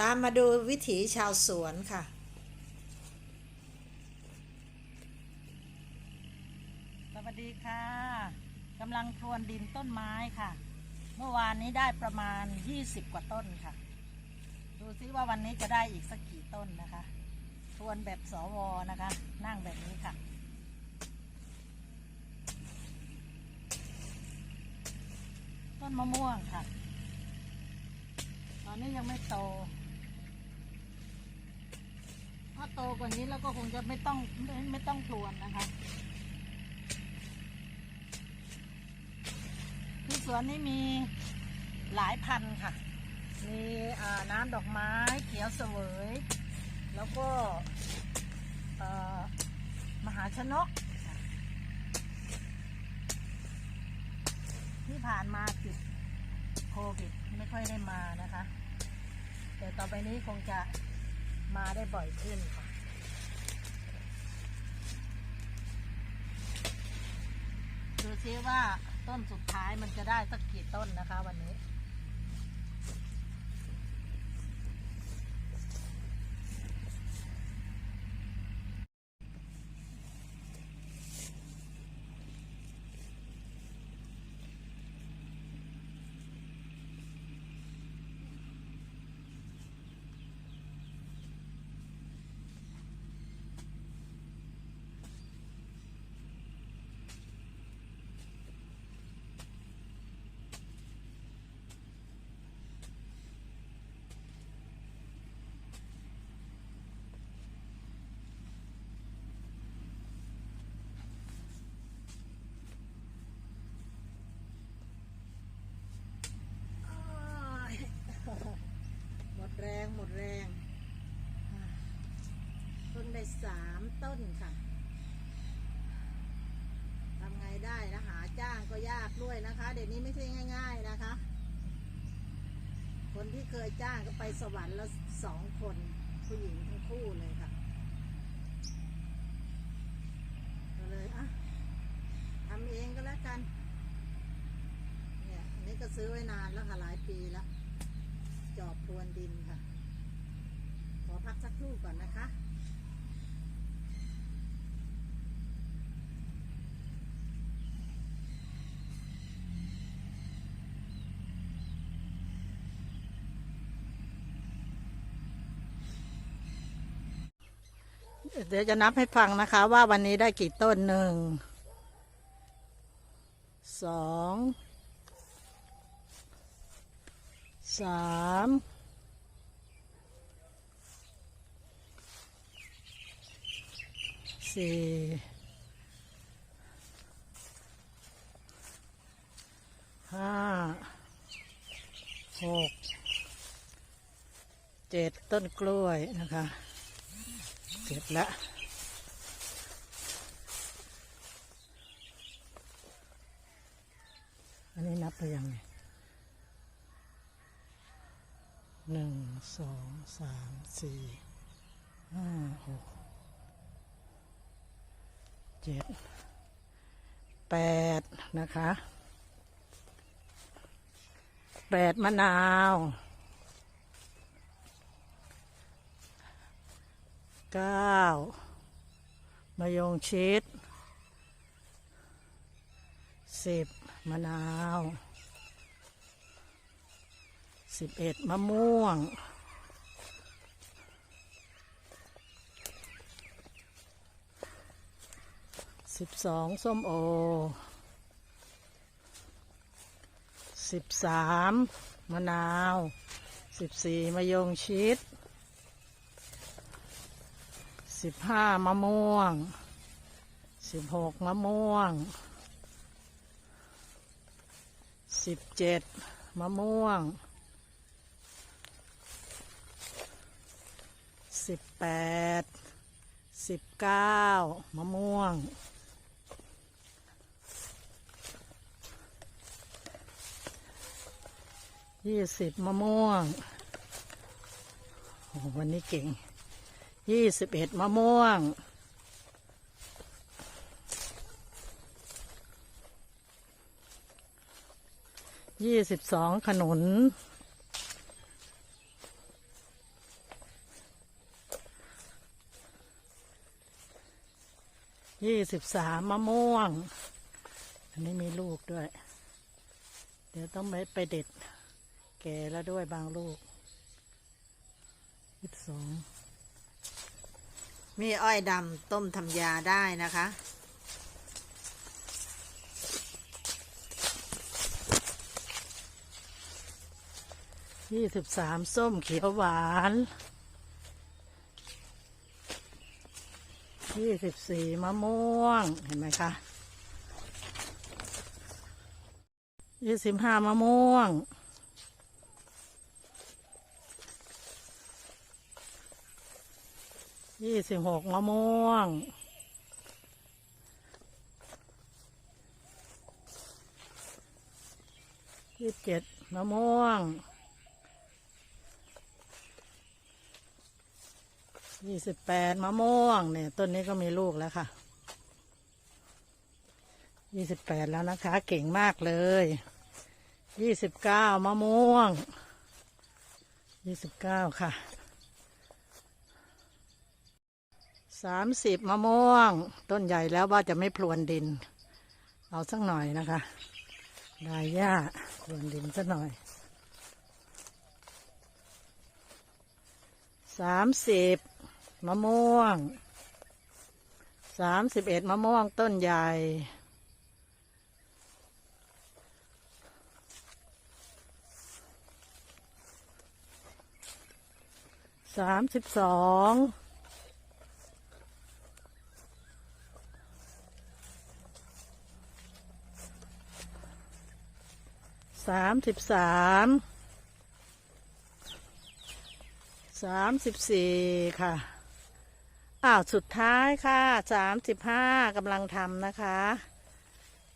ตามมาดูวิถีชาวสวนค่ะ สวัสดีค่ะกำลังพรวนดินต้นไม้ค่ะ เมื่อวานนี้ได้ประมาณ 20 กว่าต้นค่ะ ดูซิว่าวันนี้จะได้อีกสักกี่ต้นนะคะพรวนแบบสวนะคะ นั่งแบบนี้ค่ะต้นมะม่วงค่ะ ตอนนี้ยังไม่โต ถ้าโตกว่านี้แล้วก็คงจะไม่ต้องไม่ไม่ต้องพรวนนะคะที่สวนนี้มีหลายพันธุ์ค่ะ มีน้ำดอกไม้เขียวเสวย แล้วก็มหาชนก ที่ผ่านมาติดโควิดไม่ค่อยได้มานะคะ แต่ต่อไปนี้คงจะ มาได้บ่อยขึ้นค่ะ ดูซิว่าต้นสุดท้ายมันจะได้สักกี่ต้นนะคะวันนี้ หมดแรงหมดแรงอ่าต้นได้ส้นค่ะทำไงได้นะหาจ้างก็ยากด้วยนะคะ เดี๋ยวนี้ไม่ใช่ง่าย ๆนะคะ คนที่เคยจ้างก็ไปสวรรค์แล้วสองคนผู้หญิงทั้งคู่เลยค่ะก็เลยอะทำเองก็แล้วกัน เนี่ยอันนี้ก็ซื้อไว้นานแล้วค่ะหลายปีแล้ว จอบพรวนดินค่ะ ขอพักสักครู่ก่อนนะคะ เดี๋ยวจะนับให้ฟังนะคะ ว่าวันนี้ได้กี่ต้นหนึ่งสองสามสี่ห้าหกเจ็ดต้นกล้วยนะคะ เสร็จแล้วอันนี้นับไปยังไงหนึ่งสองสามสี่ห้าหกเจ็ดแปดนะคะแปดมะนาว เก้ามะยงชิดสิบมะนาวสิบเอ็ดมะม่วงสิบสองส้มโอสิบสามมะนาวสิบสี่มะยงชิด สิบห้ามะม่วง สิบหกมะม่วง สิบเจ็ดมะม่วง สิบแปด สิบเก้ามะม่วง ยี่สิบมะม่วงโอ้โหวันนี้เก่ง ยี่สิบเอ็ดมะม่วง ยี่สิบสองขนุน ยี่สิบสามมะม่วง อันนี้มีลูกด้วย เดี๋ยวต้องไปไปเด็ด แก่แล้วด้วยบางลูกยี่สิบสอง มีอ้อยดำต้มทำยาได้นะคะ ยี่สิบสามส้มเขียวหวาน ยี่สิบสี่มะม่วง เห็นไหมคะ ยี่สิบห้ามะม่วง ยี่สิบหกมะม่วง ยี่สิบเจ็ดมะม่วง ยี่สิบแปดมะม่วงเนี่ย ต้นนี้ก็มีลูกแล้วค่ะ ยี่สิบแปดแล้วนะคะ เก่งมากเลย ยี่สิบเก้ามะม่วง ยี่สิบเก้าค่ะ สามสิบมะม่วง ต้นใหญ่แล้วว่าจะไม่พรวนดิน เอาสักหน่อยนะคะได้หญ้าพรวนดินสักหน่อยสามสิบมะม่วงสามสิบเอ็ดมะม่วงต้นใหญ่สามสิบสอง สามสิบสามสามสิบสี่ค่ะ อ้าว สุดท้ายค่ะสามสิบห้ากำลังทำนะคะ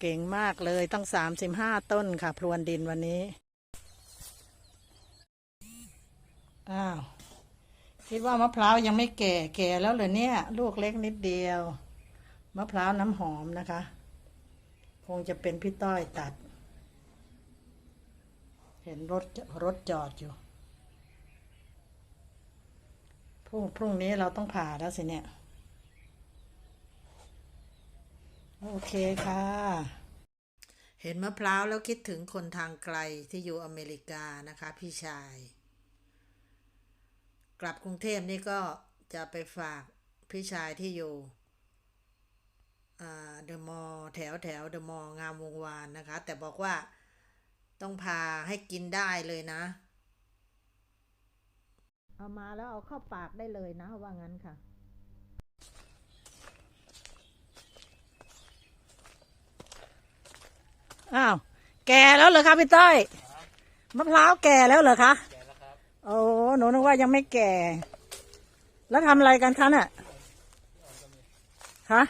เก่งมากเลยต้องสามสิบห้าต้นค่ะ พรวนดินวันนี้ อ้าว คิดว่ามะพร้าวยังไม่แก่แก่แล้วเหรอเนี่ย ลูกเล็กนิดเดียว มะพร้าวน้ำหอมนะคะ คงจะเป็นพี่ต้อยตัด เห็นรถรถจอดอยู่พรุ่งพรุ่งนี้เราต้องผ่าแล้วสิเนี่ย โอเคค่ะ เห็นมะพร้าวแล้วคิดถึงคนทางไกลที่อยู่อเมริกานะคะ พี่ชาย กลับกรุงเทพนี่ก็จะไปฝากพี่ชายที่อยู่เดอะมอลแถวแถวเดอะมอลงามวงวานนะคะ แต่บอกว่า ต้องพาให้กินได้เลยนะ เอามาแล้วเอาเข้าปากได้เลยนะว่างั้นค่ะ อ้าว แก่แล้วเหรอคะพี่ต้อยมะพร้าวแก่แล้วเหรอคะแก่แล้วครับโอ้หนูนึกว่ายังไม่แก่ แล้วทำอะไรกันคะน่ะคะ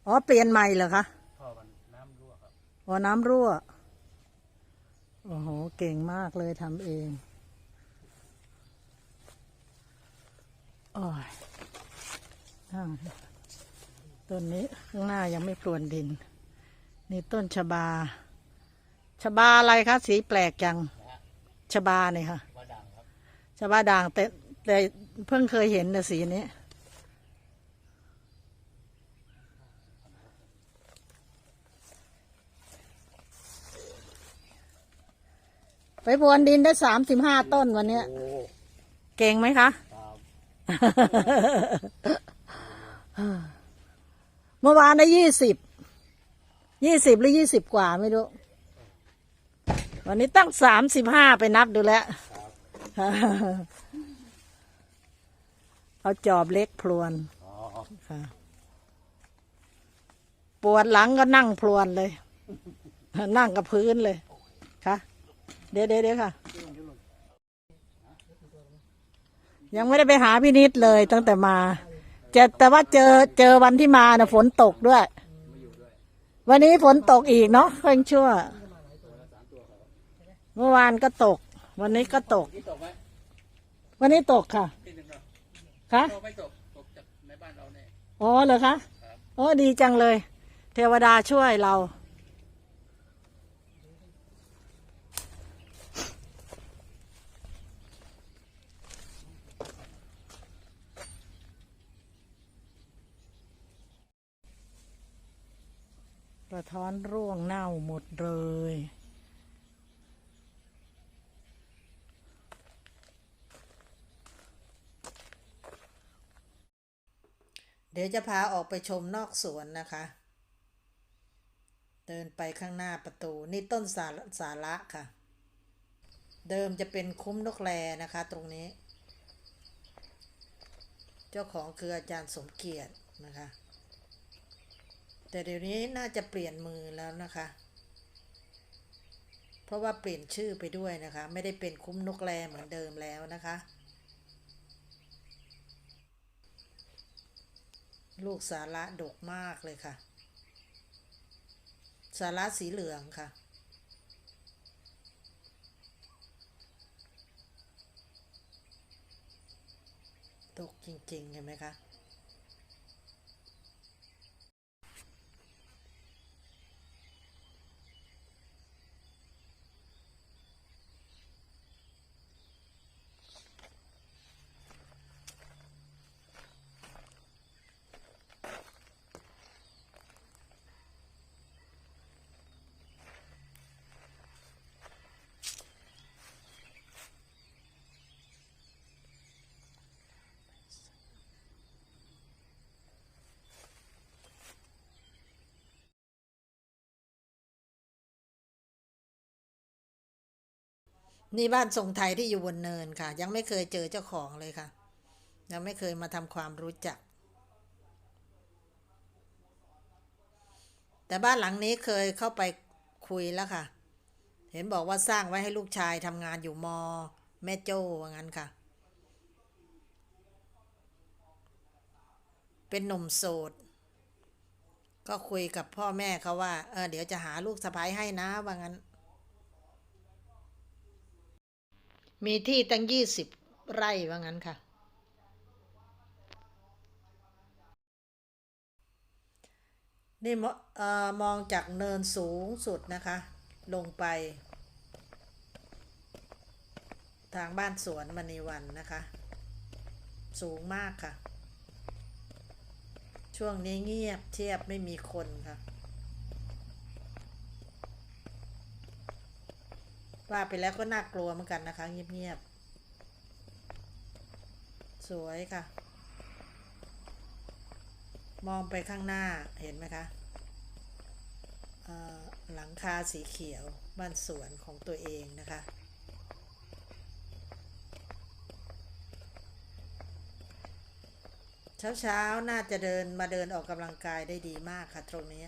โอ้ อ๋อเปลี่ยนใหม่เหรอคะท่อมันน้ำรั่วครับอ๋อน้ำรั่วโอ้โหเก่งมากเลยทำเองโอ้ยอ้าวต้นนี้ข้างหน้ายังไม่พรวนดิน นี่ต้นชบา ชบาอะไรคะ สีแปลกจัง ชบาเนี่ยค่ะว่าดังครับชบาด่างแต่แต่เพิ่งเคยเห็นนะสีนี้ ไปพรวนดินได้สามสิบห้าต้นวันเนี้ย โอ้เก่งไหมคะ ครับเมื่อวานได้ยี่สิบ ยี่สิบหรือยี่สิบกว่าไม่รู้ วันนี้ตั้งสามสิบห้าไปนับดูแล้วเอาจอบเล็กพลวนอ๋อค่ะ ปวดหลังก็นั่งพลวนเลย นั่งกับพื้นเลยค่ะ เดี๋ยวเดี๋ยวเดี๋ยวค่ะ ยังไม่ได้ไปหาพี่นิดเลยตั้งแต่มาเจอแต่ว่าเจอเจอวันที่มาน่ะฝนตกด้วย วันนี้ฝนตกอีกเนาะเพิ่งชั่ว เมื่อวานก็ตก วันนี้ก็ตกนี่ตกไหมวันนี้ตกค่ะที่หนึ่งเนาะคะตกไม่ตกตกจากในบ้านเราเนี่ยอ๋อเหรอคะโอ้ดีจังเลย เทวดาช่วยเรา กระท้อนร่วงเน่าหมดเลย เดี๋ยวจะพาออกไปชมนอกสวนนะคะ เดินไปข้างหน้าประตู นี่ต้นสาระสาระค่ะ เดิมจะเป็นคุ้มนกแรนะคะตรงนี้ เจ้าของคืออาจารย์สมเกียรตินะคะ แต่เดี๋ยวนี้น่าจะเปลี่ยนมือแล้วนะคะ เพราะว่าเปลี่ยนชื่อไปด้วยนะคะ ไม่ได้เป็นคุ้มนกแรเหมือนเดิมแล้วนะคะ ลูกสาระดกมากเลยค่ะ สาระสีเหลืองค่ะดกจริงๆเห็นไหมคะ นี่บ้านทรงไทยที่อยู่บนเนินค่ะ ยังไม่เคยเจอเจ้าของเลยค่ะ ยังไม่เคยมาทำความรู้จัก แต่บ้านหลังนี้เคยเข้าไปคุยแล้วค่ะ เห็นบอกว่าสร้างไว้ให้ลูกชายทำงานอยู่มอ แม่โจ้ว่างั้นค่ะ เป็นหนุ่มโสด ก็คุยกับพ่อแม่เขาว่า เออเดี๋ยวจะหาลูกสะพ้ายให้นะว่างั้น มีที่ตั้งยี่สิบไร่ว่างั้นค่ะ นี่มออมองจากเนินสูงสุดนะคะ ลงไป ทางบ้านสวนมณีวันนะคะ สูงมากค่ะ ช่วงนี้เงียบเทียบไม่มีคนค่ะ ว่าไปแล้วก็น่ากลัวเหมือนกันนะคะ เงียบๆ สวยค่ะ มองไปข้างหน้าเห็นไหมคะหลังคาสีเขียวบ้านสวนของตัวเองนะคะ เช้าๆ น่าจะเดินมาเดินออกกำลังกายได้ดีมากค่ะตรงนี้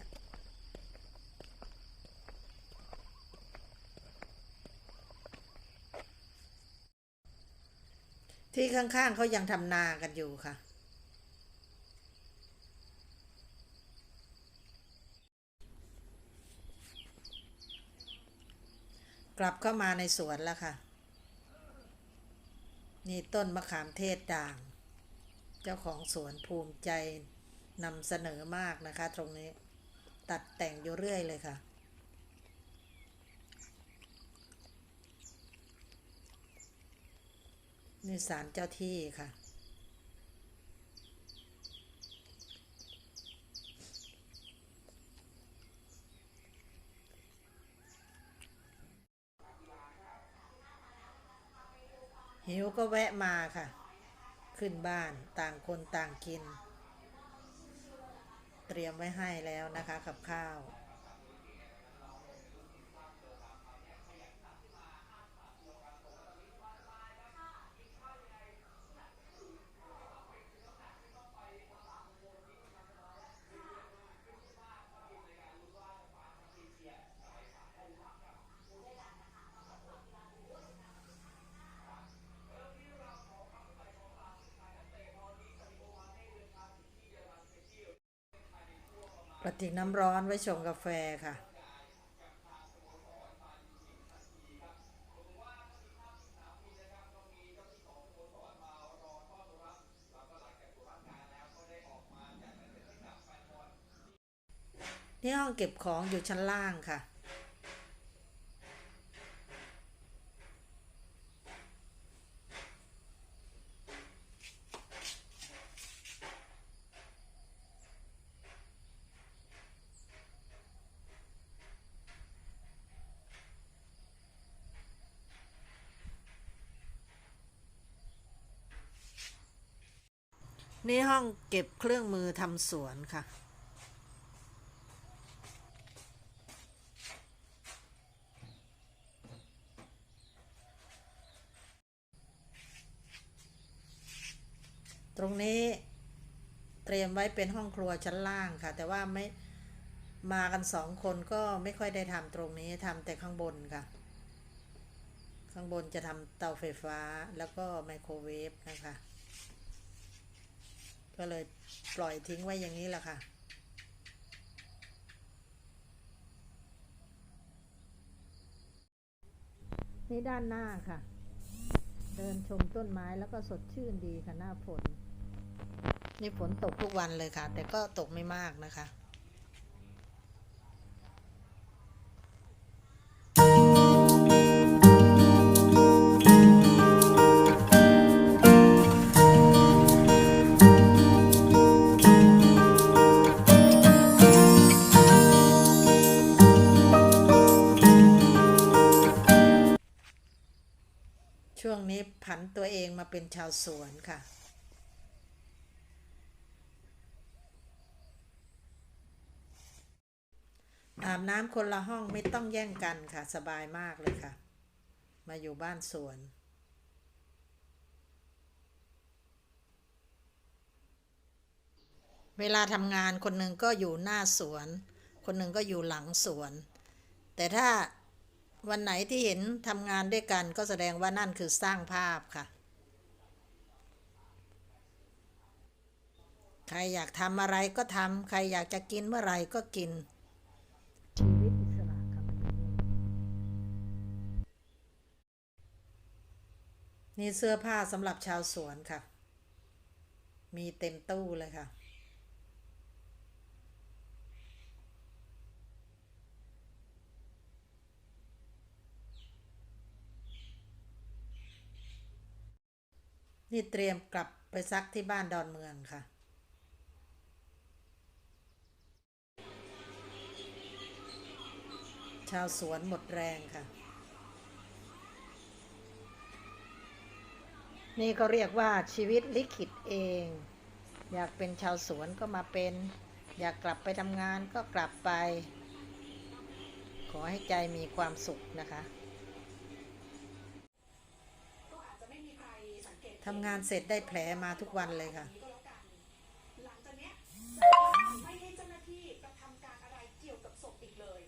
ที่ข้างๆเขายังทำนากันอยู่ค่ะ กลับเข้ามาในสวนแล้วค่ะ นี่ต้นมะขามเทศด่าง เจ้าของสวนภูมิใจนำเสนอมากนะคะ ตรงนี้ ตัดแต่งอยู่เรื่อยเลยค่ะ นี่ศาลเจ้าที่ค่ะ หิวก็แวะมาค่ะ ขึ้นบ้านต่างคนต่างกิน เตรียมไว้ให้แล้วนะคะกับข้าว ติกน้ำร้อนไว้ชงกาแฟค่ะ นี่ห้องเก็บของอยู่ชั้นล่างค่ะ นี่ห้องเก็บเครื่องมือทำสวนค่ะ ตรงนี้เตรียมไว้เป็นห้องครัวชั้นล่างค่ะ แต่ว่าไม่มากันสองคนก็ไม่ค่อยได้ทำตรงนี้ทำแต่ข้างบนค่ะ ข้างบนจะทำเตาไฟฟ้าแล้วก็ไมโครเวฟนะคะ ก็เลยปล่อยทิ้งไว้อย่างนี้แหละค่ะ นี่ด้านหน้าค่ะ เดินชมต้นไม้แล้วก็สดชื่นดีค่ะหน้าฝน นี่ฝนตกทุกวันเลยค่ะ แต่ก็ตกไม่มากนะคะ ผันตัวเองมาเป็นชาวสวนค่ะ อาบน้ำคนละห้องไม่ต้องแย่งกันค่ะสบายมากเลยค่ะ มาอยู่บ้านสวนเวลาทำงานคนหนึ่งก็อยู่หน้าสวน คนหนึ่งก็อยู่หลังสวน แต่ถ้า วันไหนที่เห็นทำงานด้วยกันก็แสดงว่านั่นคือสร้างภาพค่ะ ใครอยากทำอะไรก็ทำใครอยากจะกินเมื่อไหร่ก็กินชีวิตอิสระค่ะนี่เสื้อผ้าสำหรับชาวสวนค่ะ มีเต็มตู้เลยค่ะ นี่เตรียมกลับไปซักที่บ้านดอนเมืองค่ะ ชาวสวนหมดแรงค่ะ นี่ก็เรียกว่าชีวิตลิขิตเอง อยากเป็นชาวสวนก็มาเป็น อยากกลับไปทำงานก็กลับไป ขอให้ใจมีความสุขนะคะ ทำงานเสร็จได้แผลมาทุกวันเลยค่ะหลังจากเนี้ยจะไม่ให้เจ้าหน้าที่กระทำการอะไรเกี่ยวกับศพอีกเลย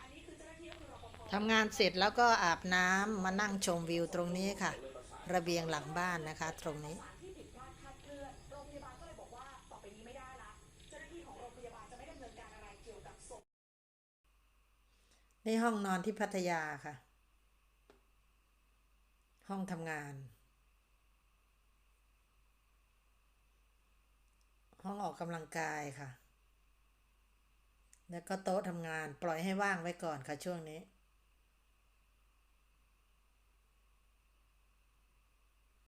อันนี้คือเจ้าหน้าที่ก็คือรปภทำงานเสร็จแล้วก็อาบน้ำมานั่งชมวิวตรงนี้ค่ะ ระเบียงหลังบ้านนะคะ ตรงนี้สารที่ผิดพลาดคลาดเคลื่อนโรงพยาบาลก็เลยบอกว่าต่อไปนี้ไม่ได้ละเจ้าหน้าที่ของโรงพยาบาลจะไม่ดำเนินการอะไรเกี่ยวกับศพนี่ห้องนอนที่พัทยาค่ะ ห้องทำงาน ห้องออกกำลังกายค่ะ แล้วก็โต๊ะทำงานปล่อยให้ว่างไว้ก่อนค่ะช่วงนี้